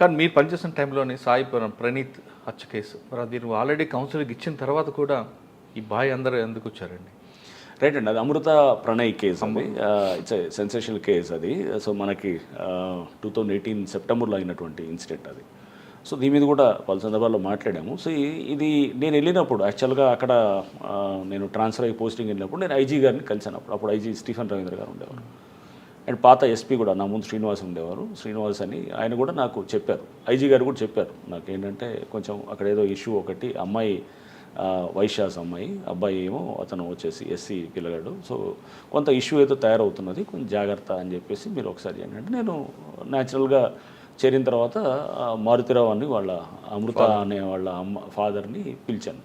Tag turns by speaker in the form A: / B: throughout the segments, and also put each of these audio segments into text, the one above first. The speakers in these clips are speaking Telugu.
A: కానీ మీరు పనిచేసిన టైంలోనే సాయి ప్ర- ప్రణీత్ హత్య కేసు. మరి అది ఆల్రెడీ కౌన్సిలింగ్ ఇచ్చిన తర్వాత కూడా ఈ బాయ్ అందరూ ఎందుకు వచ్చారండి?
B: రైట్ అండి అది అమృత ప్రణయ్ కేసు అండి. ఇట్స్ సెన్సేషనల్ కేస్ అది. సో మనకి టూ థౌజండ్ ఎయిటీన్ సెప్టెంబర్లో అయినటువంటి ఇన్సిడెంట్ అది. సో దీని మీద కూడా పలు సందర్భాల్లో మాట్లాడాము. సో ఇది నేను వెళ్ళినప్పుడు యాక్చువల్గా అక్కడ నేను ట్రాన్స్ఫర్ అయ్యి పోస్టింగ్ వెళ్ళినప్పుడు నేను ఐజీ గారిని కలిసాను అప్పుడు. అప్పుడు ఐజీ స్టీఫెన్ రవీంద్ర గారు ఉండేవారు. అండ్ పాత ఎస్పీ కూడా నా ముందు శ్రీనివాస్ ఉండేవారు. శ్రీనివాస్ అని ఆయన కూడా నాకు చెప్పారు. ఐజీ గారు కూడా చెప్పారు. నాకు ఏంటంటే కొంచెం అక్కడ ఏదో ఇష్యూ ఒకటి అమ్మాయి ఆ, వైశ్యాస్ అమ్మాయి అబ్బాయి ఏమో అతను వచ్చేసి ఎస్సీ పిల్లగాడు. సో కొంత ఇష్యూ ఏదో తయారవుతున్నది కొంచెం జాగ్రత్త అని చెప్పేసి మీరు ఒకసారి అంటే నేను న్యాచురల్గా చేరిన తర్వాత మారుతిరావు అని వాళ్ళ అమృత అనే వాళ్ళ అమ్మ ఫాదర్ని పిలిచాను.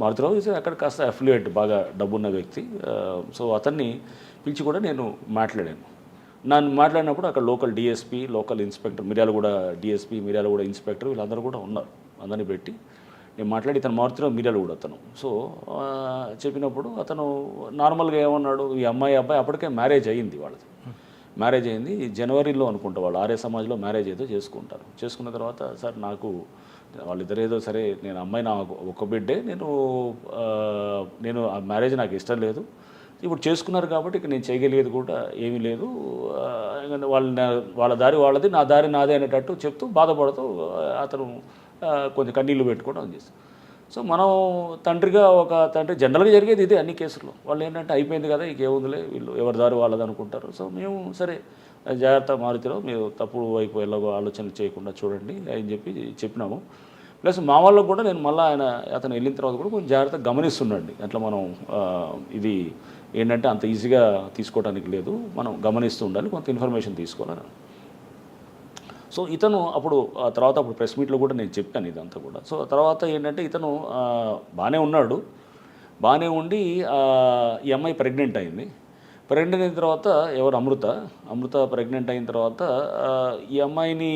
B: మారుతిరావు ఇస్ అక్కడ కాస్త అఫిలియేట్ బాగా డబ్బున్న వ్యక్తి. సో అతన్ని పిలిచి కూడా నేను మాట్లాడాను. నన్ను మాట్లాడినప్పుడు అక్కడ local DSP local inspector Miryala కూడా డిఎస్పీ మిర్యాల కూడా ఇన్స్పెక్టర్ వీళ్ళందరూ కూడా ఉన్నారు అందరిని పెట్టి. నేను మాట్లాడి ఇతను మారుతిరావు మిర్యాల కూడా అతను. సో చెప్పినప్పుడు అతను నార్మల్గా ఏమన్నాడు ఈ అమ్మాయి అబ్బాయి అప్పటికే మ్యారేజ్ అయ్యింది వాళ్ళది. మ్యారేజ్ అయింది జనవరిలో అనుకుంటా వాళ్ళు ఆర్య సమాజ్లో మ్యారేజ్ ఏదో చేసుకుంటారు. చేసుకున్న తర్వాత సార్ నాకు వాళ్ళిద్దరు ఏదో సరే నేను అమ్మాయి నా ఒక బిడ్డే నేను నేను ఆ మ్యారేజ్ నాకు ఇష్టం లేదు. ఇప్పుడు చేసుకున్నారు కాబట్టి ఇక నేను చేయగలిగేది కూడా ఏమీ లేదు. వాళ్ళ వాళ్ళ దారి వాళ్ళది నా దారి నాదే అనేటట్టు చెప్తూ బాధపడుతూ అతను కొంచెం కన్నీళ్ళు పెట్టుకోవడం చేస్తాను సో మనం తండ్రిగా ఒక తండ్రి జనరల్గా జరిగేది ఇదే అన్ని కేసుల్లో. వాళ్ళు ఏంటంటే అయిపోయింది కదా ఇంకేముందిలే వీళ్ళు ఎవరి దారి వాళ్ళది అనుకుంటారు. సో మేము సరే జాగ్రత్త మారుతిలో మీరు తప్పుడు వైపు ఎలాగో ఆలోచన చేయకుండా చూడండి అని చెప్పి చెప్పినాము. ప్లస్ మా వాళ్ళకు కూడా నేను మళ్ళీ ఆయన అతను వెళ్ళిన తర్వాత కూడా కొంచెం జాగ్రత్తగా గమనిస్తున్నాండి అట్లా మనం ఇది ఏంటంటే అంత ఈజీగా తీసుకోవడానికి లేదు. మనం గమనిస్తూ ఉండాలి కొంత ఇన్ఫర్మేషన్ తీసుకోవాలని. సో ఇతను అప్పుడు ఆ తర్వాత అప్పుడు ప్రెస్ మీట్లో కూడా నేను చెప్పాను ఇదంతా కూడా. సో తర్వాత ఏంటంటే ఇతను బాగానే ఉన్నాడు. బాగానే ఉండి ఈ అమ్మాయి ప్రెగ్నెంట్ అయింది. ప్రెగ్నెంట్ అయిన తర్వాత ఎవరు అమృత? అమృత ప్రెగ్నెంట్ అయిన తర్వాత ఈ అమ్మాయిని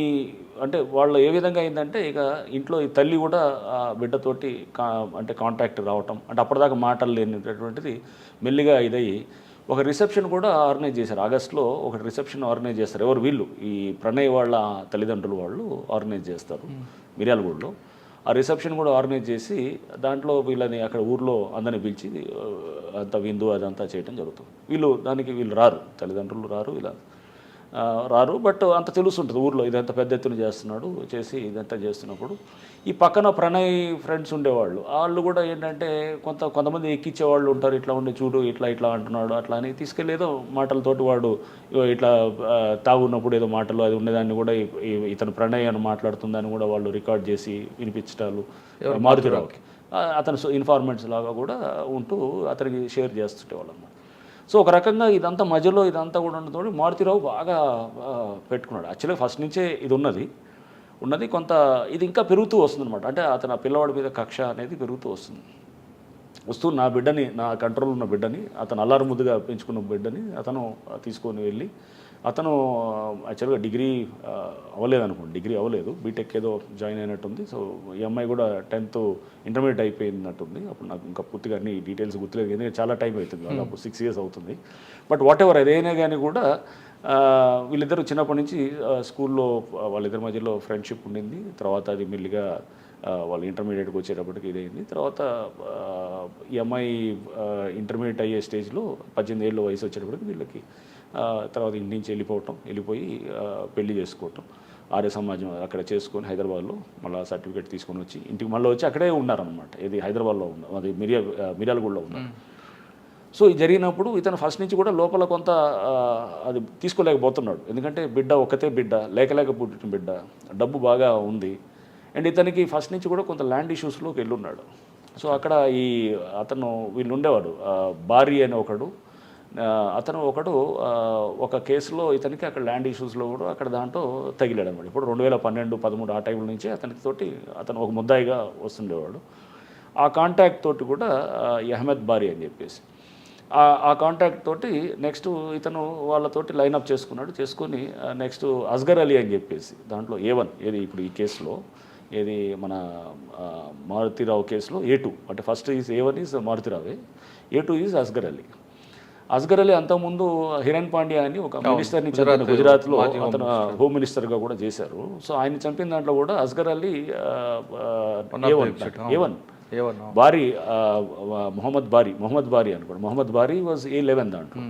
B: అంటే వాళ్ళు ఏ విధంగా అయిందంటే ఇక ఇంట్లో ఈ తల్లి కూడా ఆ బిడ్డతోటి కా అంటే కాంటాక్ట్ రావటం అంటే అప్పటిదాకా మాటలు లేనిటటువంటిది మెల్లిగా ఇదయ్యి ఒక రిసెప్షన్ కూడా ఆర్గనైజ్ చేశారు. ఆగస్ట్లో ఒక రిసెప్షన్ ఆర్గనైజ్ చేస్తారు. ఎవరు వీళ్ళు? ఈ ప్రణయ్ వాళ్ళ తల్లిదండ్రులు వాళ్ళు ఆర్గనైజ్ చేస్తారు. మిర్యాలగూడలో. ఆ రిసెప్షన్ కూడా ఆర్గనైజ్ చేసి దాంట్లో వీళ్ళని అక్కడ ఊర్లో అందరిని పిలిచి అంత విందు అదంతా చేయడం జరుగుతుంది. వీళ్ళు దానికి వీళ్ళు రారు తల్లిదండ్రులు రారు ఇలా రారు. బట్ అంత తెలుస్తుంటుంది ఊర్లో ఇదంతా పెద్ద ఎత్తున చేస్తున్నాడు చేసి ఇదంతా చేస్తున్నప్పుడు. ఈ పక్కన ప్రణయ్ ఫ్రెండ్స్ ఉండేవాళ్ళు. వాళ్ళు కూడా ఏంటంటే కొంత కొంతమంది ఎక్కించే వాళ్ళు ఉంటారు. ఇట్లా ఉండి చూడు ఇట్లా ఇట్లా అంటున్నాడు అట్లా అని తీసుకెళ్ళి ఏదో మాటలతోటి వాడు ఇట్లా తాగున్నప్పుడు ఏదో మాటలు అది ఉండేదాన్ని కూడా ఇతను ప్రణయ్ అని మాట్లాడుతుందని కూడా వాళ్ళు రికార్డ్ చేసి వినిపించటాలు మారుతిరావుకి అతను ఇన్ఫార్మెంట్స్ లాగా కూడా ఉంటూ అతనికి షేర్ చేస్తుంటేవాళ్ళు అనమాట సో ఒక రకంగా ఇదంతా మధ్యలో ఇదంతా కూడా ఉండటంతో మారుతిరావు బాగా పెట్టుకున్నాడు. యాక్చువల్గా ఫస్ట్ నుంచే ఇది ఉన్నది. ఉన్నది కొంత ఇది ఇంకా పెరుగుతూ వస్తుందన్నమాట. అంటే అతను ఆ పిల్లవాడి మీద కక్ష అనేది పెరుగుతూ వస్తుంది. వస్తూ నా బిడ్డని నా కంట్రోల్ ఉన్న బిడ్డని అతను అల్లారు ముద్దుగా పెంచుకున్న బిడ్డని అతను తీసుకొని వెళ్ళి అతను యాక్చువల్గా డిగ్రీ అవ్వలేదు అనుకోండి డిగ్రీ అవ్వలేదు. బీటెక్ ఏదో జాయిన్ అయినట్టుంది. సో ఈ అమ్మాయి కూడా టెన్త్ ఇంటర్మీడియట్ అయిపోయినట్టుంది. అప్పుడు నాకు ఇంకా పూర్తిగా అన్ని డీటెయిల్స్ గుర్తులేదు. ఎందుకంటే చాలా టైం అవుతుంది దాదాపు సిక్స్ ఇయర్స్ అవుతుంది. బట్ వాట్ ఎవర్ అదైనా కానీ కూడా వీళ్ళిద్దరూ చిన్నప్పటి నుంచి స్కూల్లో వాళ్ళిద్దరి మధ్యలో ఫ్రెండ్షిప్ ఉండింది. తర్వాత అది మెల్లిగా వాళ్ళు ఇంటర్మీడియట్కి వచ్చేటప్పటికి ఇదైంది తర్వాత ఈ అమ్మాయి ఇంటర్మీడియట్ అయ్యే స్టేజ్లో పద్దెనిమిది ఏళ్ళ వయసు వచ్చేటప్పటికి వీళ్ళకి తర్వాత ఇంటి నుంచి వెళ్ళిపోవటం వెళ్ళిపోయి పెళ్ళి చేసుకోవటం ఆర్య సమాజం అక్కడ చేసుకొని హైదరాబాద్లో మళ్ళీ సర్టిఫికేట్ తీసుకొని వచ్చి ఇంటికి మళ్ళీ వచ్చి అక్కడే ఉన్నారనమాట ఇది హైదరాబాద్లో ఉన్న అది మిరియా మిర్యాలగూడలో ఉన్నారు సో ఇది జరిగినప్పుడు ఇతను ఫస్ట్ నుంచి కూడా లోపల కొంత అది తీసుకోలేకపోతున్నాడు. ఎందుకంటే బిడ్డ ఒక్కతే బిడ్డ లేక లేక పుట్టిన బిడ్డ డబ్బు బాగా ఉంది. అండ్ ఇతనికి ఫస్ట్ నుంచి కూడా కొంత ల్యాండ్ ఇష్యూస్లోకి వెళ్ళున్నాడు. సో అక్కడ ఈ అతను వీళ్ళు ఉండేవాడు బారీ అనే ఒకడు అతను ఒకడు ఒక కేసులో ఇతనికి అక్కడ ల్యాండ్ ఇష్యూస్లో కూడా అక్కడ దాంట్లో తగిలాడు అనమాట ఇప్పుడు రెండు వేల పన్నెండు పదమూడు ఆ టైంల నుంచి అతనికి తోటి అతను ఒక ముద్దాయిగా వస్తుండేవాడు. ఆ కాంటాక్ట్ తోటి కూడా ఈ అహ్మద్ బారీ అని చెప్పేసి. ఆ- కాంటాక్ట్ తోటి నెక్స్ట్ ఇతను వాళ్ళతోటి లైన్అప్ చేసుకున్నాడు చేసుకొని నెక్స్ట్ అస్గర్ అలీ అని చెప్పేసి దాంట్లో ఏ వన్ ఏది ఇప్పుడు ఈ కేసులో ఏది మన మారుతిరావు కేసులో ఏ టూ అంటే first is A one is మారుతిరావే A two is Asghar Ali. Asghar Ali అంతకుముందు హిరణ్ పాండ్యా అని ఒక మినిస్టర్ని చంపిన గుజరాత్లో అతను హోమ్ మినిస్టర్గా కూడా చేశారు. సో ఆయన చంపిన దాంట్లో కూడా అస్గర్ అలీ ఏవన్ బారీ మొహమ్మద్ బారీ మొహమ్మద్ బారీ అనుకోండి. Mohammed Bari was A eleven దాంట్లో.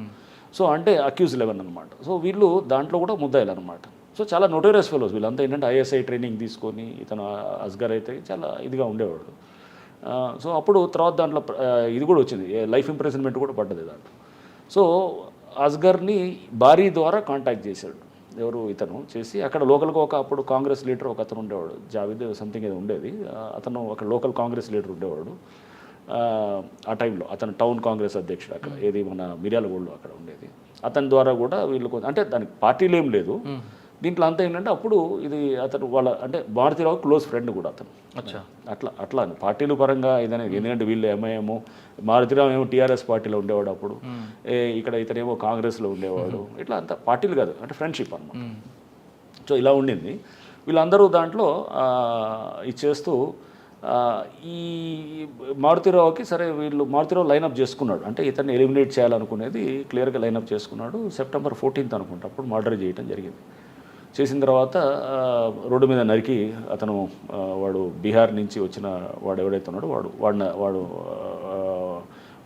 B: సో అంటే అక్యూజ్ లెవెన్ అనమాట సో వీళ్ళు దాంట్లో కూడా ముద్దాయిలు అనమాట సో చాలా నోటోరియస్ ఫెలోస్ వీళ్ళంతా ఏంటంటే ఐఎస్ఐ ట్రైనింగ్ తీసుకొని ఇతను అస్గర్ అయితే చాలా ఇదిగా ఉండేవాడు. సో అప్పుడు తర్వాత దాంట్లో ఇది కూడా వచ్చింది. లైఫ్ ఇంప్రెసన్మెంట్ కూడా పడ్డది దాంట్లో. సో అస్గర్ని బారీ ద్వారా కాంటాక్ట్ చేశాడు. ఎవరు ఇతను చేసి అక్కడ లోకల్గా ఒక అప్పుడు కాంగ్రెస్ లీడర్ ఒక అతను ఉండేవాడు. జావేద్ సంథింగ్ ఏదో ఉండేది. అతను ఒక లోకల్ కాంగ్రెస్ లీడర్ ఉండేవాడు. ఆ, టైంలో అతను టౌన్ కాంగ్రెస్ అధ్యక్షుడు అక్కడ ఏది మన మిర్యాలగూడలో అక్కడ ఉండేది. అతని ద్వారా కూడా వీళ్ళు అంటే దానికి పార్టీలు ఏం లేదు దీంట్లో అంతా ఏంటంటే అప్పుడు ఇది అతను వాళ్ళ అంటే భారతీరావు క్లోజ్ ఫ్రెండ్ కూడా అతను.
A: అచ్చా.
B: అట్లా అట్లా అని. పార్టీల పరంగా ఏదైనా ఎందుకంటే వీళ్ళు ఎంఐఎం మారుతిరావు ఏమో టీఆర్ఎస్ పార్టీలో ఉండేవాడు అప్పుడు. ఇక్కడ ఇతనేమో కాంగ్రెస్లో ఉండేవాడు. ఇట్లా అంత పార్టీలు కాదు అంటే ఫ్రెండ్షిప్ అన్నమాట. సో ఇలా ఉండింది. వీళ్ళందరూ దాంట్లో ఇది చేస్తూ ఈ మారుతిరావుకి సరే వీళ్ళు మారుతిరావు లైనప్ చేసుకున్నాడు. అంటే ఇతన్ని ఎలిమినేట్ చేయాలనుకునేది క్లియర్గా లైనప్ చేసుకున్నాడు. సెప్టెంబర్ ఫోర్టీన్త్ అనుకుంటా అప్పుడు మర్డర్ చేయడం జరిగింది. చేసిన తర్వాత రోడ్డు మీద నరికి అతను వాడు బీహార్ నుంచి వచ్చిన వాడు ఎవడైతే ఉన్నాడో వాడు వాడిన వాడు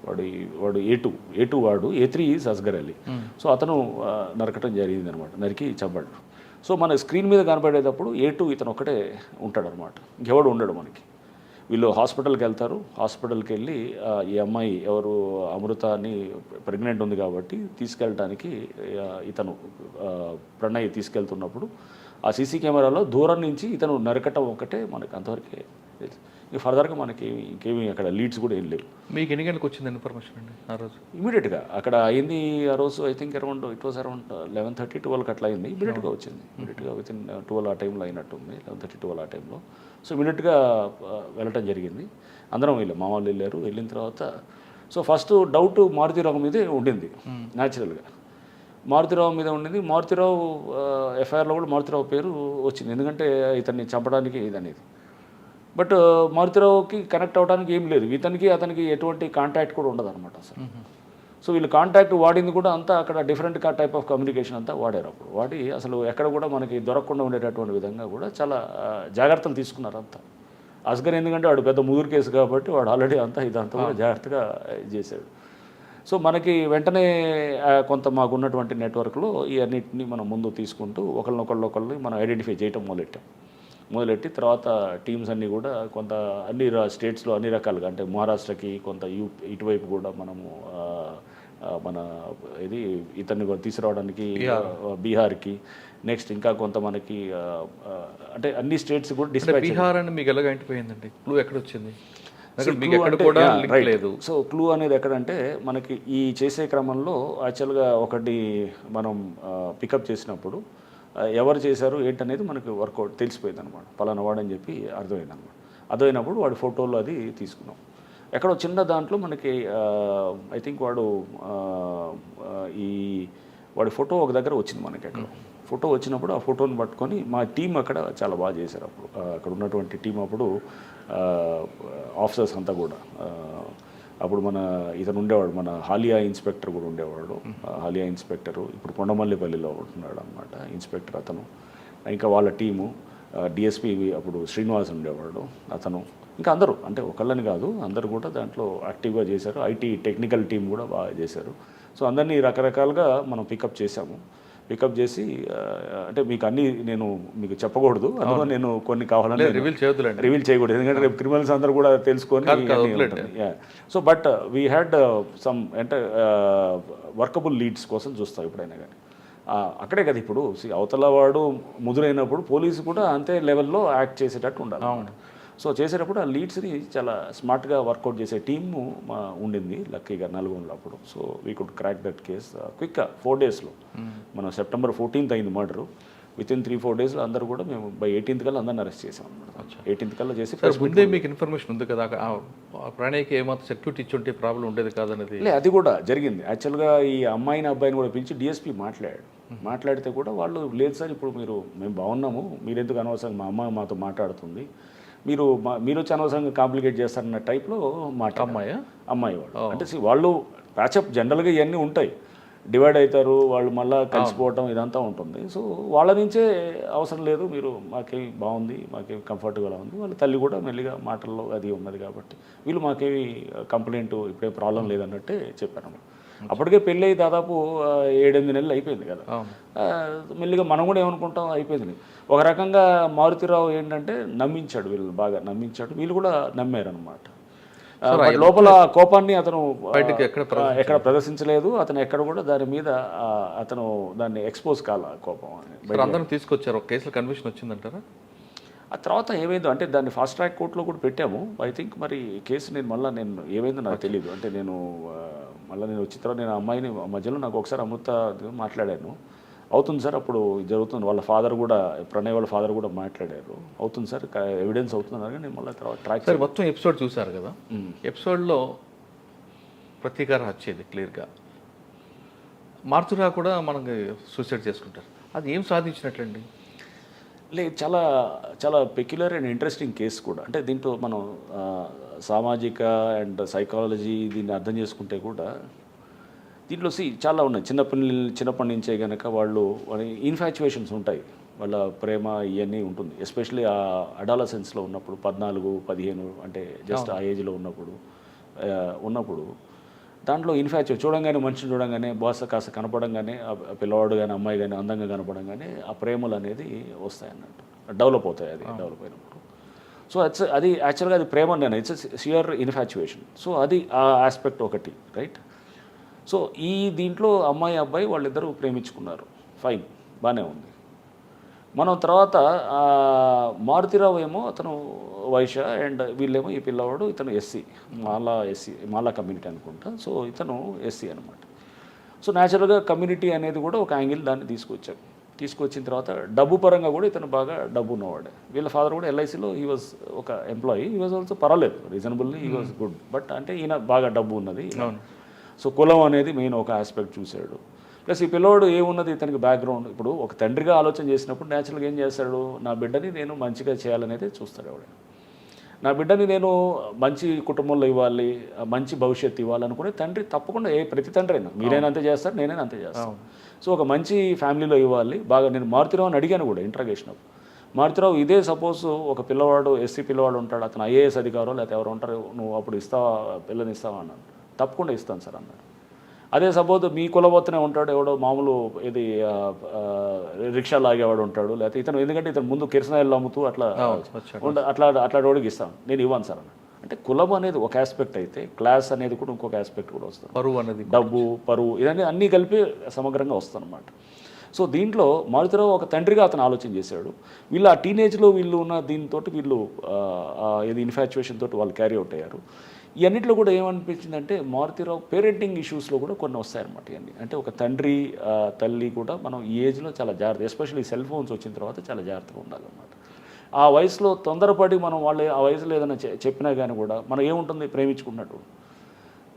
B: వాడు వాడు ఏ టూ ఏ టూ వాడు A three is Asghar Ali. So అతను నరకటం జరిగింది అనమాట నరికి చంపాడు. సో మన స్క్రీన్ మీద కనపడేటప్పుడు ఏ టూ ఇతను ఒక్కటే ఉంటాడనమాట. ఇంకెవడు ఉండడు మనకి. వీళ్ళు హాస్పిటల్కి వెళ్తారు. హాస్పిటల్కి వెళ్ళి ఈ అమ్మాయి ఎవరు అమృతాని ప్రెగ్నెంట్ ఉంది కాబట్టి తీసుకెళ్ళటానికి ఇతను ప్రణయ్ తీసుకెళ్తున్నప్పుడు ఆ సీసీ కెమెరాలో దూరం నుంచి ఇతను నరకటం ఒకటే మనకు అంతవరకే తెలుసు. ఇంక ఫర్దర్గా మనకి ఇంకేమీ అక్కడ లీడ్స్ కూడా ఏం లేవు.
A: మీకు ఎన్ని గంటలకు వచ్చింది ఇన్ఫర్మేషన్ అండి ఆ రోజు?
B: ఇమీడియట్గా అక్కడ అయింది ఆ రోజు I think around it was around eleven thirty ట్వెల్వ్కి అట్లా అయింది. ఇమీడియట్గా వచ్చింది. ఇమీడియట్గా విత్ ఇన్ ట్వెల్వ్ ఆ టైంలో అయినట్టుంది. లెవెన్ థర్టీ ట్వెల్వ్ ఆ టైంలో సో ఇమీడియట్గా వెళ్ళటం జరిగింది. అందరం వెళ్ళాం. మా వాళ్ళు వెళ్ళారు. వెళ్ళిన తర్వాత సో ఫస్ట్ డౌట్ మారుతిరావు మీదే ఉండింది. న్యాచురల్గా మారుతిరావు మీద ఉండింది. మారుతిరావు ఎఫ్ఐఆర్లో కూడా మారుతిరావు పేరు వచ్చింది. ఎందుకంటే ఇతన్ని చంపడానికి ఇదనేది. బట్ మారుతిరావుకి కనెక్ట్ అవ్వడానికి ఏం లేదు. ఇతనికి అతనికి ఎటువంటి కాంటాక్ట్ కూడా ఉండదు అనమాట అసలు సో వీళ్ళు కాంటాక్ట్ వాడింది కూడా అంతా అక్కడ డిఫరెంట్ టైప్ ఆఫ్ కమ్యూనికేషన్ అంతా వాడారు అప్పుడు. వాడి అసలు ఎక్కడ కూడా మనకి దొరకకుండా ఉండేటటువంటి విధంగా కూడా చాలా జాగ్రత్తలు తీసుకున్నారు అంతా. అస్గర్ ఎందుకంటే వాడు పెద్ద ముదురు కేసు కాబట్టి వాడు ఆల్రెడీ అంతా ఇదంతా కూడా జాగ్రత్తగా చేశాడు. సో మనకి వెంటనే కొంత మాకు ఉన్నటువంటి నెట్వర్క్లో ఈ అన్నిటిని మనం ముందు తీసుకుంటూ ఒకళ్ళనొకళ్ళు ఒకళ్ళని మనం ఐడెంటిఫై చేయటం మొదలెట్టాం. మొదలెట్టి తర్వాత టీమ్స్ అన్నీ కూడా కొంత అన్ని స్టేట్స్లో అన్ని రకాలుగా అంటే మహారాష్ట్రకి కొంత యూ ఇటువైపు కూడా మనము మన ఇది ఇతన్ని కూడా తీసుకురావడానికి బీహార్కి. నెక్స్ట్ ఇంకా కొంత మనకి అంటే అన్ని స్టేట్స్ కూడా
A: అంటే
B: డిస్పాచ్
A: బీహార్ అని మీకు ఎలాగ ఇంటిపోయిందండి క్లూ ఎక్కడ వచ్చింది లేదు.
B: సో క్లూ అనేది ఎక్కడంటే మనకి ఈ చేసే క్రమంలో యాక్చువల్గా ఒకటి మనం పికప్ చేసినప్పుడు ఎవరు చేశారు ఏంటనేది మనకు వర్కౌట్ తెలిసిపోయింది అనమాట పలానా వాడని చెప్పి అర్థమైంది అనమాట అర్థమైనప్పుడు వాడి ఫోటోలు అది తీసుకున్నాం. ఎక్కడో చిన్న దాంట్లో మనకి ఐ థింక్ వాడు ఈ వాడి ఫోటో ఒక దగ్గర వచ్చింది మనకి ఎక్కడ. ఫోటో వచ్చినప్పుడు ఆ ఫోటోని పట్టుకొని మా టీం అక్కడ చాలా బాగా చేశారు అప్పుడు. అక్కడ ఉన్నటువంటి టీం అప్పుడు ఆఫీసర్స్ అంతా కూడా అప్పుడు మన ఇతను ఉండేవాడు మన హాలియా ఇన్స్పెక్టర్ కూడా ఉండేవాడు. హాలియా ఇన్స్పెక్టరు ఇప్పుడు కొండమల్లిపల్లిలో ఉంటున్నాడు అనమాట ఇన్స్పెక్టర్ అతను. ఇంకా వాళ్ళ టీము డిఎస్పి అప్పుడు శ్రీనివాస్ ఉండేవాడు అతను. ఇంకా అందరూ అంటే ఒకళ్ళని కాదు అందరూ కూడా దాంట్లో యాక్టివ్గా చేశారు. ఐటీ టెక్నికల్ టీం కూడా బాగా చేశారు. సో అందరినీ రకరకాలుగా మనం పికప్ చేశాము. పికప్ చేసి అంటే మీకు అన్నీ నేను మీకు చెప్పకూడదు. అందులో నేను కొన్ని కావాలని
A: రివీల్ చేయొద్దులేండి.
B: రివీల్ చేయకూడదు. ఎందుకంటే రేపు క్రిమినల్స్ అందరూ కూడా తెలుసుకొని so but we had some అంటే వర్కబుల్ లీడ్స్ కోసం చూస్తాం ఎప్పుడైనా కానీ. అక్కడే కదా ఇప్పుడు. అవతల వాడు ముదురైనప్పుడు పోలీసు కూడా అంతే లెవెల్లో యాక్ట్ చేసేటట్టు ఉండాలి. సో చేసేటప్పుడు ఆ లీడ్స్ని చాలా స్మార్ట్గా వర్కౌట్ చేసే టీము మా ఉండింది లక్కీగా నల్గొండలో అప్పుడు. So we could crack that case క్విక్గా ఫోర్ డేస్లో. మనం సెప్టెంబర్ ఫోర్టీన్త్ అయింది murder. Within three four డేస్లో అందరూ కూడా మేము బై ఎయిటీన్త్ కల్లా అందరిని అరెస్ట్ చేసాం అనమాట ఎయిటీన్త్ కల్లా చేసి
A: ముందే మీకు ఇన్ఫర్మేషన్ ఉంది కదా ప్రణయ్కి ఏమాత్రం సెక్యూరిటీ ఇచ్చి ఉంటే ప్రాబ్లం ఉండేది కాదనేది?
B: లే అది కూడా జరిగింది. యాక్చువల్గా ఈ అమ్మాయిని అబ్బాయిని కూడా పిలిచి డిఎస్పీ మాట్లాడాడు. మాట్లాడితే కూడా వాళ్ళు లేదు సార్ ఇప్పుడు మీరు మేము బాగున్నాము. మీరు ఎందుకు అనవసరంగా మా అమ్మాయి మాతో మాట్లాడుతుంది? మీరు మీరు వచ్చి అనవసరంగా కాంప్లికేట్ చేస్తారన్న టైప్లో మాట.
A: అమ్మాయా?
B: అమ్మాయి వాళ్ళు. అంటే వాళ్ళు ప్యాచప్ జనరల్గా ఇవన్నీ ఉంటాయి. డివైడ్ అవుతారు వాళ్ళు మళ్ళీ కలిసిపోవటం ఇదంతా ఉంటుంది. సో వాళ్ళ నుంచే అవసరం లేదు మీరు మాకేమి బాగుంది మాకేమి కంఫర్ట్గా ఉంది. వాళ్ళ తల్లి కూడా మెల్లిగా మాటల్లో అది ఉన్నది కాబట్టి వీళ్ళు మాకేమి కంప్లైంట్ ఇప్పుడే ప్రాబ్లం లేదన్నట్టే చెప్పాను అప్పటికే పెళ్ళి అయి దాదాపు ఏడెనిమిది నెలలు అయిపోయింది కదా. మెల్లిగా మనం కూడా ఏమనుకుంటాం అయిపోయింది. ఒక రకంగా మారుతిరావు ఏంటంటే నమ్మించాడు వీళ్ళు బాగా నమ్మించాడు. వీళ్ళు కూడా నమ్మారు అనమాట లోపల కోపాన్ని అతను
A: బయటికి ఎక్కడ
B: ఎక్కడ ప్రదర్శించలేదు. అతను ఎక్కడ కూడా దాని మీద అతను దాన్ని ఎక్స్పోజ్ కాల కోపం.
A: అందరం తీసుకొచ్చారు. కేసులో కన్విషన్ వచ్చిందంటారా?
B: ఆ తర్వాత ఏమైందో అంటే దాన్ని ఫాస్ట్ ట్రాక్ కోర్టులో కూడా పెట్టాము. ఐ థింక్ మరి కేసు నేను మళ్ళీ నేను ఏమైందో నాకు తెలియదు అంటే నేను మళ్ళీ నేను వచ్చిన తర్వాత నేను అమ్మాయిని మధ్యలో నాకు ఒకసారి అమృత మాట్లాడాను. అవుతుంది సార్ అప్పుడు జరుగుతుంది. వాళ్ళ ఫాదర్ కూడా ప్రణయ్ వాళ్ళ ఫాదర్ కూడా మాట్లాడారు. అవుతుంది సార్ ఎవిడెన్స్ అవుతుంది నేను మళ్ళీ తర్వాత ట్రాక్
A: సరే మొత్తం ఎపిసోడ్ చూసారు కదా? ఎపిసోడ్లో ప్రతీకార ఇది క్లియర్గా మార్చురా కూడా మనకి సూసైడ్ చేసుకుంటారు. అది ఏం సాధించినట్లండి?
B: లే చాలా చాలా పెక్యులర్ అండ్ ఇంట్రెస్టింగ్ కేసు కూడా. అంటే దీంట్లో మనం సామాజిక అండ్ సైకాలజీ దీన్ని అర్థం చేసుకుంటే కూడా దీంట్లో సి చాలా ఉన్నాయి. చిన్నప్పటి చిన్నప్పటి నుంచే కనుక వాళ్ళు ఇన్ఫాచ్యువేషన్స్ ఉంటాయి. వాళ్ళ ప్రేమ ఇవన్నీ ఉంటుంది. ఎస్పెషలీ ఆ అడాలసెన్స్లో ఉన్నప్పుడు పద్నాలుగు పదిహేను అంటే జస్ట్ ఆ ఏజ్లో ఉన్నప్పుడు ఉన్నప్పుడు దాంట్లో ఇన్ఫాచ్యు చూడంగానే మనిషిని చూడంగానే బాస్ కాస్త కనపడంగానే పిల్లవాడు కానీ అమ్మాయి కానీ అందంగా కనపడంగానే ఆ ప్రేమలు అనేది వస్తాయి అన్నట్టు డెవలప్ అవుతాయి అది డెవలప్ అయినప్పుడు. సో ఇట్స్ అది యాక్చువల్గా అది ప్రేమ నేను ఇట్స్ షియర్ ఇన్ఫాచ్యువేషన్ సో అది ఆ ఆస్పెక్ట్ ఒకటి రైట్ సో ఈ దీంట్లో అమ్మాయి అబ్బాయి వాళ్ళిద్దరూ ప్రేమించుకున్నారు. ఫైన్ బాగానే ఉంది. మనం తర్వాత మారుతిరావు ఏమో అతను వైశ్య అండ్ వీళ్ళేమో ఈ పిల్లవాడు ఇతను ఎస్సీ మాలా ఎస్సీ మాలా కమ్యూనిటీ అనుకుంటా. సో ఇతను ఎస్సీ అనమాట సో న్యాచురల్గా కమ్యూనిటీ అనేది కూడా ఒక యాంగిల్ దాన్ని తీసుకొచ్చారు తీసుకొచ్చిన తర్వాత డబ్బు పరంగా కూడా ఇతను బాగా డబ్బు ఉన్నవాడే. వీళ్ళ ఫాదర్ కూడా ఎల్ఐసిలో ఈ వాజ్ ఒక ఎంప్లాయీ ఈ వాజ్ ఆల్సో పర్వాలేదు. రీజనబుల్లీ ఈ వాజ్ గుడ్ బట్ అంటే ఈయన బాగా డబ్బు ఉన్నది. సో కులం అనేది మెయిన్ ఒక ఆస్పెక్ట్ చూశాడు. ప్లస్ ఈ పిల్లోడు ఏమున్నది ఇతనికి బ్యాక్గ్రౌండ్ ఇప్పుడు ఒక తండ్రిగా ఆలోచన చేసినప్పుడు న్యాచురల్గా ఏం చేస్తాడు? నా బిడ్డని నేను మంచిగా చేయాలనేది చూస్తాడు ఎవడ నా బిడ్డని నేను మంచి కుటుంబంలో ఇవ్వాలి మంచి భవిష్యత్తు ఇవ్వాలనుకునే తండ్రి తప్పకుండా ఏ ప్రతి తండ్రి అయినా. మీరైనా అంతే చేస్తారు నేనైనా అంతే చేస్తాను. సో ఒక మంచి ఫ్యామిలీలో ఇవ్వాలి. బాగా నేను మారుతిరావు అని అడిగాను కూడా ఇంట్రాగేషన్ మారుతిరావు ఇదే సపోజ్ ఒక పిల్లవాడు ఎస్సీ పిల్లవాడు ఉంటాడు అతను ఐఏఎస్ అధికారో లేకపోతే ఎవరు ఉంటారు నువ్వు అప్పుడు ఇస్తావా? పిల్లని ఇస్తావా? అన్నాను తప్పకుండా ఇస్తాను సార్ అన్నాడు. అదే సపోజ్ మీ కులబోతనే ఉంటాడు ఎవడో మామూలు ఇది రిక్షా లాగేవాడు ఉంటాడు లేకపోతే ఇతను ఎందుకంటే ఇతను ముందు కిరసనాయిలు అమ్ముతూ అట్లా అట్లా అట్లా రోడ్డుకి ఇస్తాను నేను ఇవ్వను సార్ అన్న అంటే కులం అనేది ఒక ఆస్పెక్ట్ అయితే క్లాస్ అనేది కూడా ఇంకొక ఆస్పెక్ట్ కూడా వస్తుంది.
A: పరువు అన్నది
B: డబ్బు పరువు ఇదన్నీ అన్నీ కలిపి సమగ్రంగా వస్తుందన్నమాట. సో దీంట్లో మారుతిరావు ఒక తండ్రిగా అతను ఆలోచన చేశాడు. వీళ్ళు ఆ టీనేజ్లో వీళ్ళు ఉన్న దీంతో వీళ్ళు ఇది ఇన్ఫాచ్యుయేషన్ తోటి వాళ్ళు క్యారీ అవుట్ అయ్యారు. ఇవన్నిట్లో కూడా ఏమనిపించిందంటే మారుతిరావు పేరెంటింగ్ ఇష్యూస్లో కూడా కొన్ని వస్తాయన్నమాట ఇవన్నీ అంటే ఒక తండ్రి తల్లి కూడా మనం ఈ ఏజ్లో చాలా జాగ్రత్త ఎస్పెషల్లీ సెల్ ఫోన్స్ వచ్చిన తర్వాత చాలా జాగ్రత్తగా ఉండాలన్నమాట. ఆ వయసులో తొందరపడి మనం వాళ్ళు ఆ వయసులో ఏదైనా చెప్పినా కానీ కూడా మనం ఏముంటుంది? ప్రేమించుకున్నట్టు.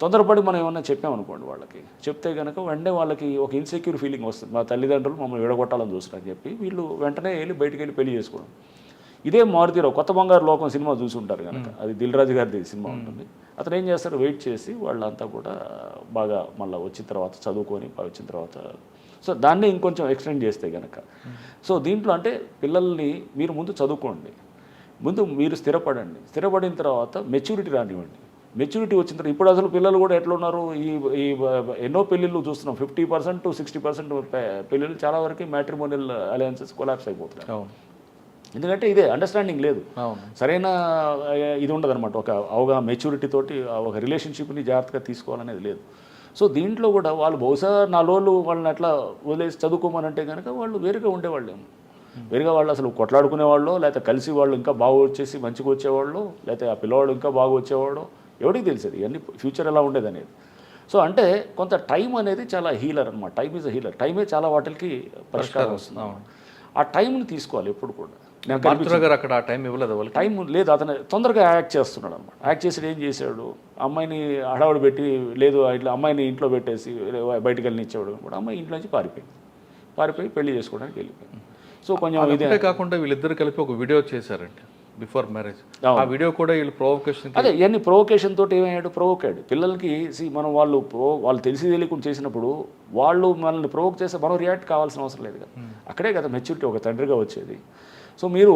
B: తొందరపడి మనం ఏమన్నా చెప్పామనుకోండి వాళ్ళకి చెప్తే కనుక వెంటనే వాళ్ళకి ఒక ఇన్సెక్యూర్ ఫీలింగ్ వస్తుంది. మా తల్లిదండ్రులు మమ్మల్ని విడగొట్టాలని చూస్తారని చెప్పి వీళ్ళు వెంటనే వెళ్ళి బయటికి వెళ్ళి పెళ్ళి చేసుకోవడం. ఇదే మారుతీరావు కొత్త బంగారు లోకం సినిమా చూసి ఉంటారు కనుక అది దిల్ రాజు గారిది సినిమా ఉంటుంది. అతను ఏం చేస్తారు వెయిట్ చేసి వాళ్ళంతా కూడా బాగా మళ్ళీ వచ్చిన తర్వాత చదువుకొని వచ్చిన తర్వాత సో దాన్నే ఇంకొంచెం ఎక్స్టెండ్ చేస్తే కనుక సో దీంట్లో అంటే పిల్లల్ని మీరు ముందు చదువుకోండి. ముందు మీరు స్థిరపడండి. స్థిరపడిన తర్వాత మెచ్యూరిటీ రానివ్వండి. మెచ్యూరిటీ వచ్చిన తర్వాత ఇప్పుడు అసలు పిల్లలు కూడా ఎట్లా ఉన్నారు? ఈ ఈ ఎన్నో పెళ్ళిళ్ళు చూస్తున్నాం. Fifty percent to sixty percent పెళ్ళిళ్ళు చాలా వరకు మ్యాట్రిమోనియల్ అలయన్సెస్ కొలాప్స్ అయిపోతున్నాయి. ఎందుకంటే ఇదే అండర్స్టాండింగ్ లేదు. సరైన ఇది ఉండదన్నమాట. ఒక అవగాహన మెచ్యూరిటీ తోటి ఒక రిలేషన్షిప్ని జాగ్రత్తగా తీసుకోవాలనేది లేదు. సో దీంట్లో కూడా వాళ్ళు బహుశా నా రోజులు వాళ్ళని అట్లా వదిలేసి చదువుకోమనంటే కనుక వాళ్ళు వేరుగా ఉండేవాళ్ళేమో. వేరుగా వాళ్ళు అసలు కొట్లాడుకునేవాళ్ళు లేకపోతే కలిసి వాళ్ళు ఇంకా బాగా వచ్చేసి మంచిగా వచ్చేవాళ్ళు లేకపోతే ఆ పిల్లవాడు ఇంకా బాగా వచ్చేవాడు ఎవరికి తెలిసేది? ఇవన్నీ ఫ్యూచర్ ఎలా ఉండేది అనేది సో అంటే కొంత టైం అనేది చాలా హీలర్ అనమాట టైం ఈజ్ అ హీలర్ టైమే చాలా వాటికి పరిష్కారం వస్తుంది. ఆ టైంని తీసుకోవాలి ఎప్పుడు కూడా.
A: గారు అక్కడ టైం ఇవ్వలేదు వాళ్ళకి.
B: టైం లేదు అతను తొందరగా యాక్ట్ చేస్తున్నాడు అనమాట యాక్ట్ చేసి ఏం చేశాడు? అమ్మాయిని హడావుడి పెట్టి లేదు ఇట్లా అమ్మాయిని ఇంట్లో పెట్టేసి బయటికి వెళ్ళి ఇచ్చేవాడు కూడా అమ్మాయి ఇంట్లో నుంచి పారిపోయింది. పారిపోయి పెళ్ళి చేసుకోవడానికి వెళ్ళిపోయింది. సో కొంచెం ఇదే
A: కాకుండా వీళ్ళిద్దరు కలిపి ఒక వీడియో చేశారండి బిఫోర్ మ్యారేజ్. ఆ వీడియో కూడా వీళ్ళు ప్రొవకేషన్
B: అదే ఇవన్నీ ప్రొవోకేషన్ తోటి ఏమయ్యాడు? ప్రొవోకాడు పిల్లలకి సి మనం వాళ్ళు వాళ్ళు తెలిసి తెలియకుండా చేసినప్పుడు వాళ్ళు మనల్ని ప్రొవోక్ చేస్తే మనం రియాక్ట్ కావాల్సిన అవసరం లేదు కదా. అక్కడే కదా మెచ్యూరిటీ ఒక తండ్రిగా వచ్చేది. సో మీరు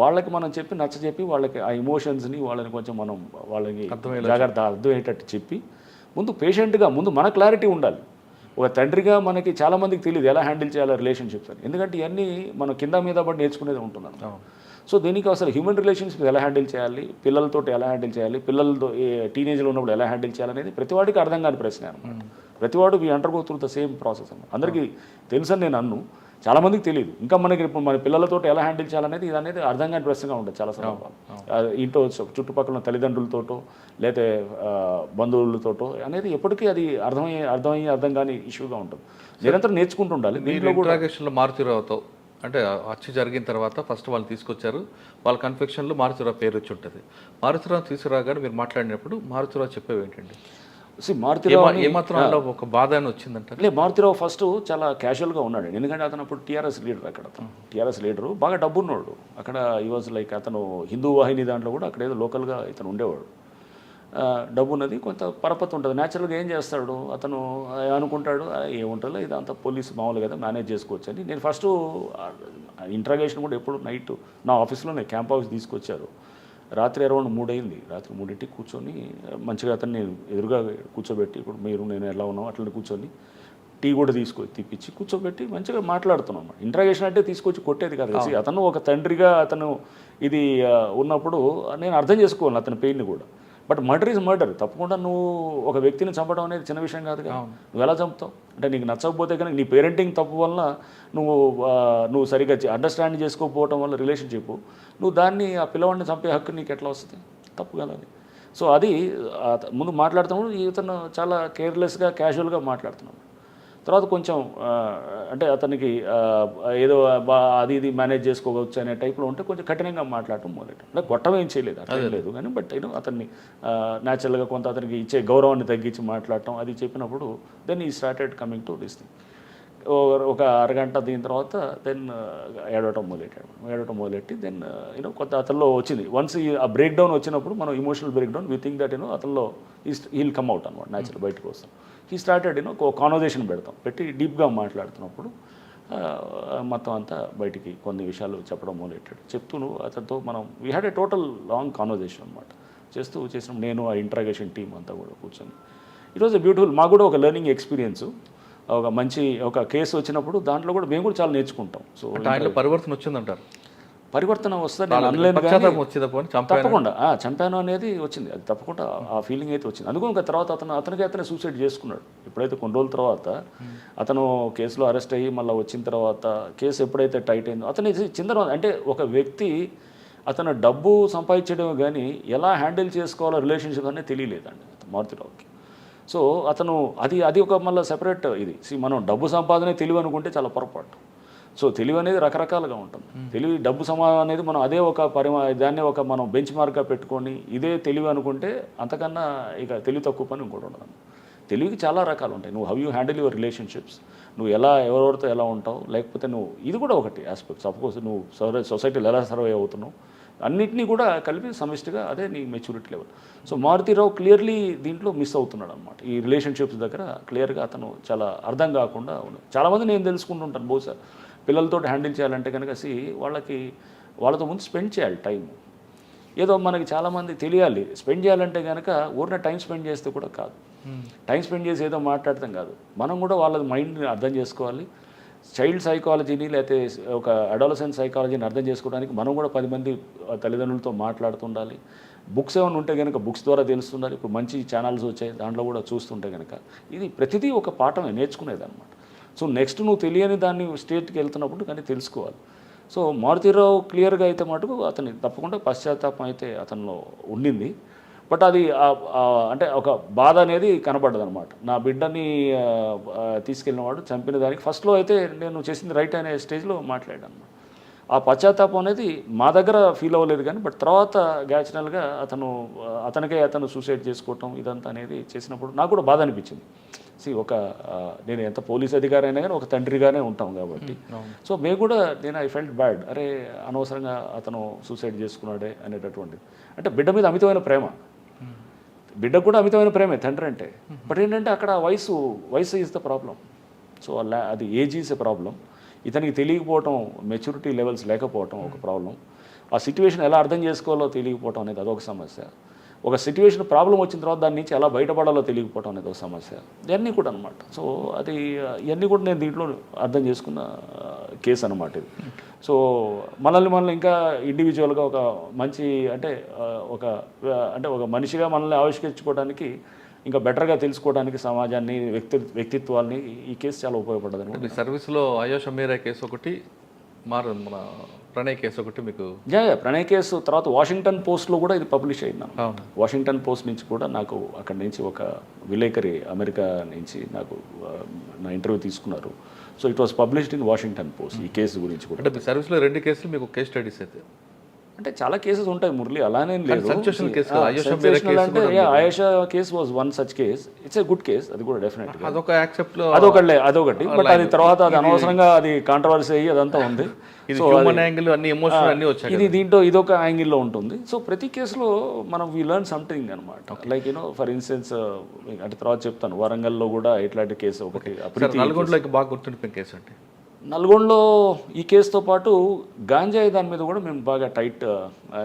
B: వాళ్ళకి మనం చెప్పి నచ్చ చెప్పి వాళ్ళకి ఆ ఎమోషన్స్ని వాళ్ళని కొంచెం మనం వాళ్ళకి జాగ్రత్త అర్థమయ్యేటట్టు చెప్పి ముందు పేషెంట్గా ముందు మన క్లారిటీ ఉండాలి. ఒక తండ్రిగా మనకి చాలామందికి తెలియదు ఎలా హ్యాండిల్ చేయాలి రిలేషన్షిప్స్ అని. ఎందుకంటే ఇవన్నీ మనం కింద మీద పడి నేర్చుకునేది ఉంటున్నాను సో దీనికి అసలు హ్యూమన్ రిలేషన్షిప్ ఎలా హ్యాండిల్ చేయాలి? పిల్లలతో ఎలా హ్యాండిల్ చేయాలి? పిల్లలతో టీనేజ్లో ఉన్నప్పుడు ఎలా హ్యాండిల్ చేయాలి అనేది ప్రతివాడికి అర్థం కాని ప్రశ్న అనమాట ప్రతివాడు we undergo through the same process అన్నమాట. అందరికీ తెలుసని నేను అన్ను చాలా మందికి తెలియదు ఇంకా మనకి ఇప్పుడు మన పిల్లలతో ఎలా హ్యాండిల్ చేయాలనేది ఇది అనేది అర్థం కాని ప్రశ్నగా ఉంటుంది చాలా సందర్భాలు. ఇంట్లో చుట్టుపక్కల ఉన్న తల్లిదండ్రులతోటో లేకపోతే ఆ, బంధువులతోటో అనేది ఎప్పటికీ అది అర్థమయ్యే అర్థమయ్యే అర్థం కాని ఇష్యూగా ఉంటుంది. నిరంతరం నేర్చుకుంటూ ఉండాలి
A: మీరు
B: దీంట్లో కూడా
A: మారుతిరావుతో అంటే హత్య జరిగిన తర్వాత ఫస్ట్ వాళ్ళు తీసుకొచ్చారు. వాళ్ళ కన్ఫెక్షన్లో మారుతిరావు పేరు వచ్చి ఉంటుంది. మారుతిరావు తీసుకురాగానే మీరు మాట్లాడినప్పుడు మారుతిరావు చెప్పేవి ఏంటండి
B: మారుతిరావు
A: ఏమా- ఏమాత్రం ఒక బాధ అని వచ్చిందంట?
B: లే మారుతిరావు ఫస్ట్ చాలా క్యాజువల్గా ఉన్నాడు. ఎందుకంటే అతను అప్పుడు టీఆర్ఎస్ లీడర్ అక్కడ అతను. టీఆర్ఎస్ లీడరు బాగా డబ్బున్నాడు. అక్కడ ఈ వాజ్ లైక్ అతను హిందూ వాహిని దాంట్లో కూడా అక్కడ ఏదో లోకల్గా ఇతను ఉండేవాడు. డబ్బు ఉన్నది కొంత పరపతి ఉంటుంది. న్యాచురల్గా ఏం చేస్తాడు? అతను అనుకుంటాడు "ఆ, ఏముంటుందో ఇదంతా పోలీస్ మామూలు కదా మేనేజ్ చేసుకోవచ్చు అని నేను ఫస్ట్ ఇంట్రాగేషన్ కూడా ఎప్పుడు నైట్ నా ఆఫీస్లోనే క్యాంప్ ఆఫీస్ తీసుకొచ్చారు. రాత్రి అరౌండ్ మూడు అయింది రాత్రి మూడింటికి కూర్చొని మంచిగా అతన్ని ఎదురుగా కూర్చోబెట్టి ఇప్పుడు మీరు నేను ఎలా ఉన్నాం అట్లనే కూర్చొని టీ కూడా తీసుకొచ్చి తీపిచ్చి కూర్చోబెట్టి మంచిగా మాట్లాడుతున్నాం అన్నమాట. ఇంట్రాగేషన్ అంటే తీసుకొచ్చి కొట్టేది కాదు అతను ఒక తండ్రిగా అతను ఇది ఉన్నప్పుడు నేను అర్థం చేసుకోవాలి అతని పెయిన్ని కూడా. But murder is murder. తప్పకుండా నువ్వు ఒక వ్యక్తిని చంపడం అనేది చిన్న విషయం కాదు కదా నువ్వు ఎలా చంపుతావు? అంటే నీకు నచ్చకపోతే కనుక నీ పేరెంటింగ్ తప్పు వల్ల నువ్వు నువ్వు సరిగ్గా అండర్స్టాండ్ చేసుకోకపోవడం వల్ల రిలేషన్షిప్ నువ్వు దాన్ని ఆ పిల్లవాడిని చంపే హక్కు నీకు ఎట్లా వస్తుంది? తప్పు కదా అది. సో అది ముందు మాట్లాడుతున్నప్పుడు ఇతను చాలా కేర్లెస్గా క్యాజువల్గా మాట్లాడుతున్నాడు. తర్వాత కొంచెం అంటే అతనికి ఏదో బా అది ఇది మేనేజ్ చేసుకోవచ్చు అనే టైప్లో ఉంటే కొంచెం కఠినంగా మాట్లాడటం మొదలెట్టాం. అంటే కొట్టమేం చేయలేదు అట్లా లేదు. కానీ బట్ నేను అతన్ని న్యాచురల్గా కొంత అతనికి ఇచ్చే గౌరవాన్ని తగ్గించి మాట్లాడటం అది చెప్పినప్పుడు then he started coming to this thing ఒక అరగంట దీని తర్వాత దెన్ ఏడవటం మొదలెట్టాడు. ఏడవటం మొదలెట్టి దెన్ యూనో కొంత అతనిలో వచ్చింది. వన్స్ ఆ బ్రేక్ డౌన్ వచ్చినప్పుడు మనం emotional break down we think that you know అతనిలో హీల్ కమ్ అవుట్ అనమాట న్యాచురల్ బయటకు వస్తాం హీ స్టార్టెడ్ యూనో ఒక కాన్వర్జేషన్ పెడతాం. పెట్టి డీప్గా మాట్లాడుతున్నప్పుడు మొత్తం అంతా బయటికి కొన్ని విషయాలు చెప్పడం మొదలెట్టాడు. చెప్తూ అతనితో మనం we had a total long conversation అనమాట చేస్తూ చేసిన నేను ఆ ఇంట్రాగేషన్ టీం అంతా కూడా కూర్చొని. ఈరోజు బ్యూటిఫుల్ మాకు కూడా ఒక లెర్నింగ్ ఎక్స్పీరియన్స్ ఒక మంచి ఒక కేసు వచ్చినప్పుడు దాంట్లో కూడా మేము కూడా చాలా నేర్చుకుంటాం. సో
A: పరివర్తన వచ్చిందంటారు.
B: పరివర్తన వస్తే నేను అనలేను కానీ
A: పశ్చాత్తాపం వచ్చిందా పోనీ? చంపా
B: తప్పకుండా. చంపాను అనేది వచ్చింది. అది తప్పకుండా ఆ ఫీలింగ్ అయితే వచ్చింది. అందుకు ఇంకా తర్వాత అతను అతనికి అతనే సూసైడ్ చేసుకున్నాడు. ఎప్పుడైతే కొన్ని రోజుల తర్వాత అతను కేసులో అరెస్ట్ అయ్యి మళ్ళీ వచ్చిన తర్వాత కేసు ఎప్పుడైతే టైట్ అయిందో అతని చిందర అంటే ఒక వ్యక్తి అతను డబ్బు సంపాదించడం కానీ ఎలా హ్యాండిల్ చేసుకోవాలో రిలేషన్షిప్ అనేది తెలియలేదండి మారుతిరావుకి. సో అతను అది అది ఒక మళ్ళీ సెపరేట్ ఇది. మనం డబ్బు సంపాదనే తెలివి అనుకుంటే చాలా పొరపాటు. సో తెలివి అనేది రకరకాలుగా ఉంటుంది. తెలివి డబ్బు సమాధానం అనేది మనం అదే ఒక పరిమా దాన్ని ఒక మనం బెంచ్ మార్క్గా పెట్టుకొని ఇదే తెలివి అనుకుంటే అంతకన్నా ఇక తెలివి తక్కువ పని ఇంకోటి ఉండదు. తెలివికి చాలా రకాలు ఉంటాయి. నువ్వు how you handle your relationships? నువ్వు ఎలా ఎవరెవరితో ఎలా ఉంటావు? లేకపోతే నువ్వు ఇది కూడా ఒకటి ఆస్పెక్ట్ సపోజ్ నువ్వు సర్వే సొసైటీలో ఎలా సర్వే అవుతున్నావు? అన్నిటినీ కూడా కలిపి సమిష్టిగా అదే నీ maturity level. So Maruthirao clearly దీంట్లో మిస్ అవుతున్నాడు అనమాట ఈ రిలేషన్షిప్స్ దగ్గర క్లియర్గా అతను చాలా అర్థం కాకుండా ఉన్నాడు చాలామంది నేను తెలుసుకుంటుంటాను బహుశా. పిల్లలతో హ్యాండిల్ చేయాలంటే కనుక సి వాళ్ళకి వాళ్ళతో ముందు స్పెండ్ చేయాలి టైం. ఏదో మనకి చాలామంది తెలియాలి. స్పెండ్ చేయాలంటే కనుక ఊరిన టైం స్పెండ్ చేస్తే కూడా కాదు. టైం స్పెండ్ చేసి ఏదో మాట్లాడతాం కాదు. మనం కూడా వాళ్ళ మైండ్ని అర్థం చేసుకోవాలి. చైల్డ్ సైకాలజీని లేకపోతే ఒక అడాలసెంట్ సైకాలజీని అర్థం చేసుకోవడానికి మనం కూడా పది మంది తల్లిదండ్రులతో మాట్లాడుతుండాలి. బుక్స్ ఏమైనా ఉంటే కనుక బుక్స్ ద్వారా తెలుస్తుండాలి. ఇప్పుడు మంచి ఛానల్స్ వచ్చాయి. దాంట్లో కూడా చూస్తుంటే కనుక ఇది ప్రతిదీ ఒక పాఠమే నేర్చుకునేది అనమాట సో నెక్స్ట్ నువ్వు తెలియని దాన్ని స్టేట్కి వెళ్తున్నప్పుడు కానీ తెలుసుకోవాలి. సో మారుతిరావు క్లియర్గా అయితే మటుకు అతని తప్పకుండా పశ్చాత్తాపం అయితే అతనిలో ఉండింది. బట్ అది అంటే ఒక బాధ అనేది కనబడ్డది అనమాట నా బిడ్డని తీసుకెళ్ళినవాడు చంపిన దానికి ఫస్ట్లో అయితే నేను చేసింది రైట్ అనే స్టేజ్లో మాట్లాడాను. అనమాట ఆ పశ్చాత్తాపం అనేది మా దగ్గర ఫీల్ అవ్వలేదు కానీ బట్ తర్వాత గ్యాచురల్గా అతను అతనికే అతను సూసైడ్ చేసుకోవటం ఇదంతా అనేది చేసినప్పుడు నాకు కూడా బాధ అనిపించింది. సి ఒక నేను ఎంత పోలీస్ అధికారి అయినా కానీ ఒక తండ్రిగానే ఉంటాం కాబట్టి. సో మేము కూడా నేను ఐ ఫెల్ట్ బ్యాడ్ అరే అనవసరంగా అతను సూసైడ్ చేసుకున్నాడే అనేటటువంటిది అంటే బిడ్డ మీద అమితమైన ప్రేమ. బిడ్డకు కూడా అమితమైన ప్రేమే తండ్రి అంటే. బట్ ఏంటంటే అక్కడ వయసు వయసు ఈజ్ ద ప్రాబ్లం సో అది ఏజ్ ఈజ్ ఎ ప్రాబ్లం ఇతనికి తెలియకపోవటం మెచ్యూరిటీ లెవెల్స్ లేకపోవటం ఒక ప్రాబ్లం ఆ సిచ్యువేషన్ ఎలా అర్థం చేసుకోవాలో తెలియకపోవటం అనేది అదొక సమస్య. ఒక సిచ్యువేషన్ ప్రాబ్లం వచ్చిన తర్వాత దాని నుంచి ఎలా బయటపడాలో తెలియకపోవటం అనేది ఒక సమస్య. ఇవన్నీ కూడా అనమాట సో అది ఇవన్నీ కూడా నేను దీంట్లో అర్థం చేసుకున్న కేసు అనమాట ఇది. సో మనల్ని మనల్ని ఇంకా ఇండివిజువల్గా ఒక మంచి అంటే ఒక అంటే ఒక మనిషిగా మనల్ని ఆవిష్కరించుకోవడానికి ఇంకా బెటర్గా తెలుసుకోవడానికి సమాజాన్ని వ్యక్తి వ్యక్తిత్వాల్ని ఈ కేసు చాలా ఉపయోగపడ్డది. అనమాట
A: మీ సర్వీస్లో అయోష మీరా కేసు ఒకటి మారు మన ప్రణయ్ కేసు ఒకటి మీకు
B: ప్రణయ్ కేసు తర్వాత వాషింగ్టన్ పోస్ట్లో కూడా ఇది పబ్లిష్ అయింది వాషింగ్టన్ పోస్ట్ నుంచి కూడా నాకు అక్కడి నుంచి ఒక విలేకరి అమెరికా నుంచి నాకు నా ఇంటర్వ్యూ తీసుకున్నారు. So it was published in Washington Post ఈ కేసు గురించి కూడా.
A: అంటే సర్వీస్లో రెండు కేసులు మీకు కేస్ స్టడీస్ అయితే.
B: అంటే చాలా కేసెస్ ఉంటాయి మురళి అలానే లేదు.
A: Ayesha
B: case was one such case it's a good case అది కూడా డెఫినెట్
A: అదొక
B: అదొకటి. అదొకటి బట్ అది తర్వాత అది అనవసరంగా అది కాంట్రవర్సీ అయ్యి అదంతా ఉంది.
A: ఇది హ్యూమన్ యాంగిల్ అన్ని ఎమోషన్ అన్ని వచ్చాయి
B: ఇది దీంట్లో ఇదొక యాంగిల్లో ఉంటుంది. సో ప్రతి కేసులో మనం వీ లర్న్ సంథింగ్ అనమాట like you know for instance అంటే తర్వాత చెప్తాను. వరంగల్లో కూడా ఇట్లాంటి కేసు ఒకటి.
A: బాగా గుర్తుండిపోయిన కేసు అంటే
B: నల్గొండలో ఈ కేసుతో పాటు గాంజాయి దాని మీద కూడా మేము బాగా టైట్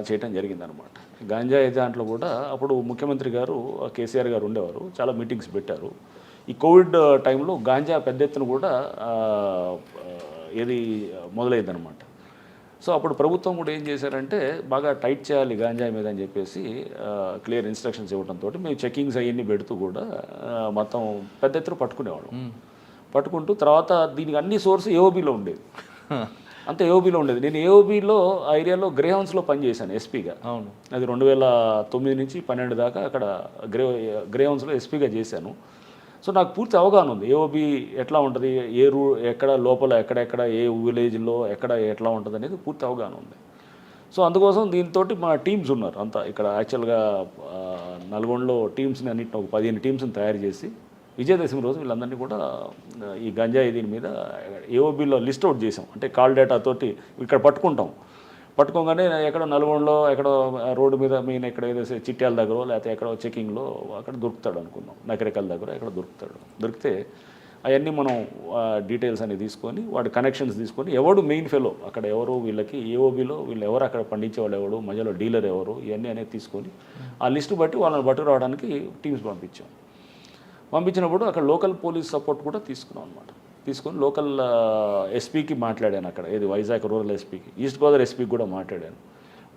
B: చేయటం జరిగింది అనమాట గాంజాయి దాంట్లో కూడా అప్పుడు ముఖ్యమంత్రి గారు కేసీఆర్ గారు ఉండేవారు. చాలా మీటింగ్స్ పెట్టారు. ఈ కోవిడ్ టైంలో గాంజా పెద్ద ఎత్తున కూడా ఆ, ఏది మొదలైందనమాట సో అప్పుడు ప్రభుత్వం కూడా ఏం చేశారంటే బాగా టైట్ చేయాలి గాంజాయి మీద అని చెప్పేసి క్లియర్ ఇన్స్ట్రక్షన్స్ ఇవ్వడంతో మేము చెకింగ్స్ అవన్నీ పెడుతూ కూడా మొత్తం పెద్ద ఎత్తున పట్టుకునేవాళ్ళం. పట్టుకుంటూ తర్వాత దీనికి అన్ని సోర్స్ ఏఓబీలో ఉండేది అంత ఏఓబీలో ఉండేది. నేను ఏఓబీలో ఆ ఏరియాలో గ్రేహౌన్స్లో పనిచేశాను ఎస్పీగా
A: అవును.
B: అది రెండు వేల తొమ్మిది నుంచి పన్నెండు దాకా అక్కడ గ్రే గ్రేహౌన్స్లో ఎస్పీగా చేశాను. సో నాకు పూర్తి అవగాహన ఉంది. ఏఓబి ఎట్లా ఉంటుంది? ఏ రూ ఎక్కడ లోపల ఎక్కడెక్కడ ఏ విలేజ్లో ఎక్కడ ఎట్లా ఉంటుంది అనేది పూర్తి అవగాహన ఉంది. సో అందుకోసం దీంతో మన టీమ్స్ ఉన్నారు. అంతా ఇక్కడ యాక్చువల్గా నల్గొండలో టీమ్స్ని అన్నింటిని ఒక పదిహేను టీమ్స్ని తయారు చేసి విజయదశమి రోజు వీళ్ళందరినీ కూడా ఈ గంజాయి దీని మీద ఏఓబిలో లిస్ట్ అవుట్ చేసాం అంటే కాల్ డేటా తోటి ఇక్కడ పట్టుకుంటాం. పట్టుకోగానే ఎక్కడో నల్గొండలో ఎక్కడో రోడ్డు మీద మెయిన్ ఎక్కడ ఏదో చిట్యాల దగ్గర లేకపోతే ఎక్కడో చెకింగ్లో అక్కడ దొరుకుతాడు అనుకున్నాం. నకరికల దగ్గర ఎక్కడ దొరుకుతాడు. దొరికితే అవన్నీ మనం డీటెయిల్స్ అన్ని తీసుకొని వాడి కనెక్షన్స్ తీసుకొని ఎవడు మెయిన్ ఫెలో అక్కడ ఎవరు వీళ్ళకి ఏఓబిలో వీళ్ళు ఎవరు అక్కడ పండించేవాడు ఎవడు మధ్యలో డీలర్ ఎవరు ఇవన్నీ అనేది తీసుకొని ఆ లిస్టు బట్టి వాళ్ళని పట్టుకురావడానికి టీమ్స్ పంపించాం. పంపించినప్పుడు అక్కడ లోకల్ పోలీస్ సపోర్ట్ కూడా తీసుకున్నాం అనమాట తీసుకొని లోకల్ ఎస్పీకి మాట్లాడాను అక్కడ. ఏది వైజాగ్ రూరల్ ఎస్పీకి. ఈస్ట్ గోదావరి ఎస్పీకి కూడా మాట్లాడాను.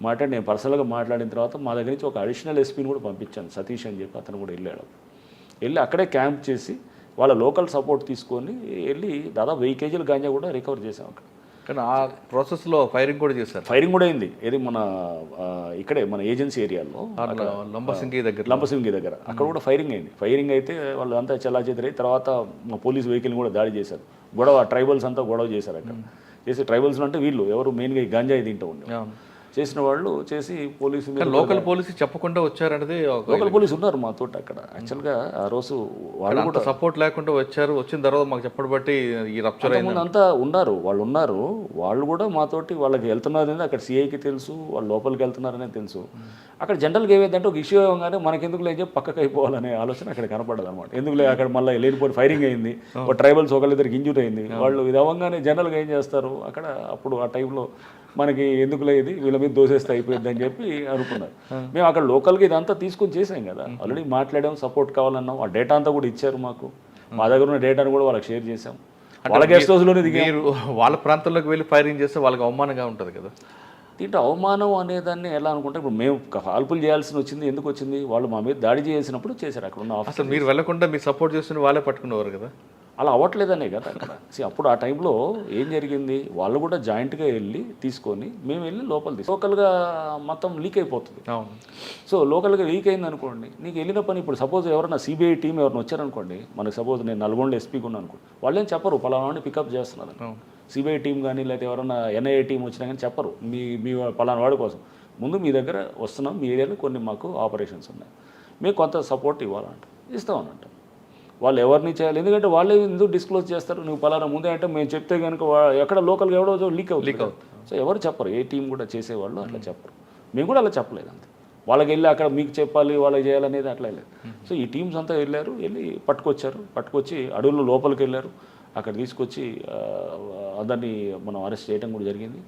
B: మాట్లాడి నేను పర్సనల్గా మాట్లాడిన తర్వాత మా దగ్గర నుంచి ఒక అడిషనల్ ఎస్పీని కూడా పంపించాను సతీష్ అని చెప్పి అతను కూడా వెళ్ళాడు. వెళ్ళి అక్కడే క్యాంప్ చేసి వాళ్ళ లోకల్ సపోర్ట్ తీసుకొని వెళ్ళి దాదాపు వెయ్యి కేజీల గాంజా కూడా రికవర్ చేసాం అక్కడ.
A: కానీ ఆ ప్రాసెస్లో ఫైరింగ్ కూడా చేశారు.
B: ఫైరింగ్ కూడా అయింది. ఏది మన ఇక్కడే మన ఏజెన్సీ ఏరియాలో.
A: లంబసింగి దగ్గర
B: లంబసింగి దగ్గర. అక్కడ కూడా ఫైరింగ్ అయింది. ఫైరింగ్ అయితే వాళ్ళు అంతా చెల్లాచెదరై తర్వాత మా పోలీస్ వెహికల్ కూడా దాడి చేశారు. గొడవ ట్రైబల్స్ అంతా గొడవ చేశారు అక్కడ. చేసి ట్రైబల్స్ అంటే వీళ్ళు ఎవరు మెయిన్గా ఈ గంజాయి తింటూ ఉండే
A: అవును.
B: చేసిన వాళ్ళు చేసి పోలీసు
A: లోకల్ పోలీసు చెప్పకుండా వచ్చారనేది
B: లోకల్ పోలీసు ఉన్నారు మా తోట అక్కడ. యాక్చువల్గా ఆ రోజు వాళ్ళు
A: అంత సపోర్ట్ లేకుండా వచ్చారు. వచ్చిన తర్వాత మాకు చెప్పడం బట్టి ఈ రప్చర్
B: అంతా ఉన్నారు. వాళ్ళు ఉన్నారు. వాళ్ళు కూడా మాతోటి వాళ్ళకి వెళ్తున్నారు అనేది అక్కడ సిఐకి తెలుసు. వాళ్ళు లోపలికి వెళ్తున్నారనే తెలుసు. అక్కడ జనరల్గా ఏమైందంటే ఒక ఇష్యూ అవ్వగానే మనకి ఎందుకు లేదు చెప్పి పక్కకి అయిపోవాలనే ఆలోచన అక్కడ కనపడదు అనమాట ఎందుకు లేదు అక్కడ మళ్ళీ లేనిపోయి ఫైరింగ్ అయింది. ఒక ట్రైబల్స్ ఒకళ్ళిద్దరికి ఇంజూర్ అయింది. వాళ్ళు ఇది అవ్వగానే జనరల్గా ఏం చేస్తారు? అక్కడ అప్పుడు ఆ టైంలో మనకి ఎందుకు లేదు వీళ్ళ మీద దోసేస్తే అయిపోయింది అని చెప్పి అనుకున్నారు. మేము అక్కడ లోకల్గా ఇదంతా తీసుకొని చేసాం కదా. ఆల్రెడీ మాట్లాడాం సపోర్ట్ కావాలన్నాం. ఆ డేటా అంతా కూడా ఇచ్చారు మాకు. మా దగ్గర ఉన్న డేటాను కూడా వాళ్ళకి షేర్ చేసాం వాళ్ళ గెస్ట్ హౌస్లోనే దిగాం.
A: మీరు వాళ్ళ ప్రాంతంలోకి వెళ్ళి ఫైరింగ్ చేస్తే వాళ్ళకి అవమానంగా ఉంటుంది కదా.
B: దీంట్లో అవమానం అనేదాన్ని ఎలా అనుకుంటే ఇప్పుడు మేము కాల్పులు చేయాల్సి వచ్చింది ఎందుకు వచ్చింది? వాళ్ళు మా మీద దాడి చేసినప్పుడు చేశారు అక్కడ ఉన్న ఆఫీసర్
A: మీరు వెళ్ళకుండా మీరు సపోర్ట్ చేస్తున్న వాళ్ళే పట్టుకునేవారు కదా.
B: అలా అవ్వట్లేదనే కదా అక్కడ. See, అప్పుడు ఆ టైంలో ఏం జరిగింది? వాళ్ళు కూడా జాయింట్గా వెళ్ళి తీసుకొని మేము వెళ్ళి లోపల తీసు లోకల్గా మొత్తం లీక్ అయిపోతుంది. సో లోకల్గా లీక్ అయింది అనుకోండి నీకు వెళ్ళిన పని ఇప్పుడు సపోజ్ ఎవరైనా సిబిఐ టీం ఎవరైనా వచ్చారనుకోండి మనకి సపోజ్ నేను నల్గొండ ఎస్పీకి ఉన్నాను అనుకోండి వాళ్ళు ఏం చెప్పరు పలానా పికప్ చేస్తున్నారు. సిబిఐ టీం కానీ లేకపోతే ఎవరైనా ఎన్ఐఏ టీం వచ్చినా కానీ చెప్పరు. మీ మీ పలానా వాడి కోసం. ముందు మీ దగ్గర వస్తున్నాం మీ ఏరియాలో కొన్ని మాకు ఆపరేషన్స్ ఉన్నాయి. మీకు కొంత సపోర్ట్ ఇవ్వాలంట. ఇస్తామనంట. వాళ్ళు ఎవరిని చేయాలి? ఎందుకంటే వాళ్ళే ఎందుకు డిస్క్లోజ్ చేస్తారు? నువ్వు పలానా ముందే అంటే మేము చెప్తే కనుక ఎక్కడ లోకల్గా ఎవడో లీక్ అవుతుంది సో ఎవరు చెప్పరు. ఏ టీం కూడా చేసేవాళ్ళు అట్లా చెప్పరు. మేము కూడా అలా చెప్పలేదు అంతే. వాళ్ళకి వెళ్ళి అక్కడ మీకు చెప్పాలి వాళ్ళకి చేయాలనేది అట్లా లేదు. సో ఈ టీమ్స్ అంతా వెళ్ళారు వెళ్ళి పట్టుకొచ్చారు. పట్టుకొచ్చి అడవుల్లో లోపలికి వెళ్ళారు. అక్కడ తీసుకొచ్చి అందరినీ మనం అరెస్ట్ చేయడం కూడా జరిగింది.